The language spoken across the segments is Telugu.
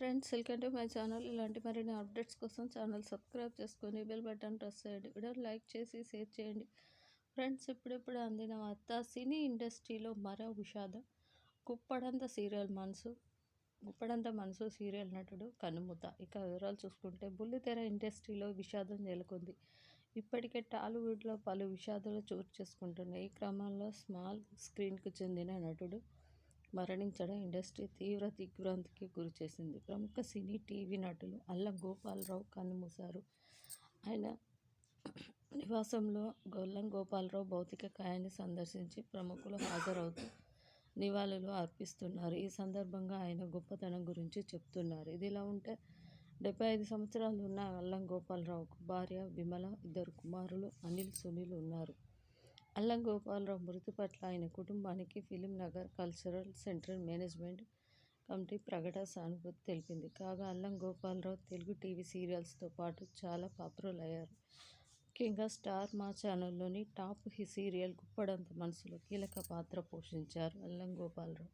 Friends welcome to my channel ఇలాంటి మరిన్ని అప్డేట్స్ కోసం ఛానల్ సబ్స్క్రైబ్ చేసుకొని బెల్ బటన్ ప్రెస్ చేయండి. వీడియో లైక్ చేసి షేర్ చేయండి. ఫ్రెండ్స్ ఇప్పుడిప్పుడు అందిన వార్త సినీ ఇండస్ట్రీలో మరో విషాదం. కుప్పడంత సీరియల్ మనసు గుప్పడంత మనసు సీరియల్ నటుడు కనుముత. ఇక వివరాలు చూసుకుంటే బుల్లితెర ఇండస్ట్రీలో విషాదం నెలకొంది. ఇప్పటికే టాలీవుడ్లో పలు విషాదాలు చోటు చేసుకుంటున్నాయి. ఈ క్రమంలో స్మాల్ స్క్రీన్కు చెందిన నటుడు మరణించడం ఇండస్ట్రీ తీవ్ర దిగ్భ్రాంతికి గురిచేసింది. ప్రముఖ సినీ టీవీ నటులు అల్లం గోపాలరావు కన్నుమూశారు ఆయన నివాసంలో గొల్లం గోపాలరావు భౌతిక కాయాన్ని సందర్శించి ప్రముఖులు హాజరవుతూ నివాళులు అర్పిస్తున్నారు. ఈ సందర్భంగా ఆయన గొప్పతనం గురించి చెప్తున్నారు. ఇదిలా ఉంటే డెబ్బై ఐదు సంవత్సరాలు ఉన్న అల్లం గోపాలరావుకు భార్య విమల ఇద్దరు కుమారులు అనిల్ సునీల్ ఉన్నారు. అల్లం గోపాలరావు మృతి పట్ల ఆయన కుటుంబానికి Film Nagar cultural centre management committee ప్రకట సానుభూతి తెలిపింది. కాగా అల్లం గోపాలరావు తెలుగు టీవీ సీరియల్స్తో పాటు చాలా పాపులర్ అయ్యారు ముఖ్యంగా స్టార్ మా ఛానల్లోని టాప్ హి సీరియల్ గుప్పడంత మనసులో కీలక పాత్ర పోషించారు అల్లం గోపాలరావు.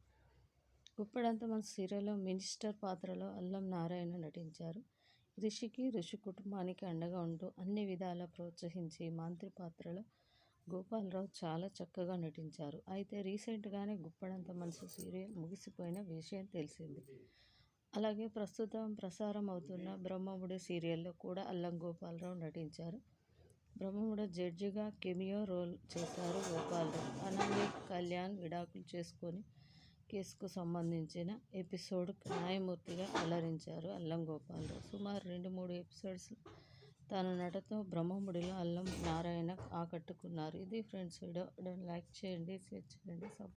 గుప్పడంత మనసు సీరియల్లో మినిస్టర్ పాత్రలో అల్లం నారాయణ నటించారు. రిషికి ఋషి కుటుంబానికి అండగా ఉంటూ అన్ని విధాలా ప్రోత్సహించి మంత్రి పాత్రలో గోపాలరావు చాలా చక్కగా నటించారు. అయితే రీసెంట్గానే గుప్పడంత మనసు సీరియల్ ముగిసిపోయిన విషయం తెలిసింది. అలాగే ప్రస్తుతం ప్రసారం అవుతున్న బ్రహ్మముడి సీరియల్లో కూడా అల్లం గోపాలరావు నటించారు. బ్రహ్మముడ జడ్జిగా కెమియో రోల్ చేశారు గోపాలరావు. అనన్య కళ్యాణ్ విడాకులు చేసుకొని కేసుకు సంబంధించిన ఎపిసోడ్ న్యాయమూర్తిగా అలరించారు అల్లం గోపాలరావు. సుమారు రెండు మూడు ఎపిసోడ్స్ తన నటతో బ్రహ్మముడిలో అల్లం నారాయణ ఆకట్టుకున్నారు. ఇది ఫ్రెండ్స్ వీడియో. లైక్ చేయండి షేర్ చేయండి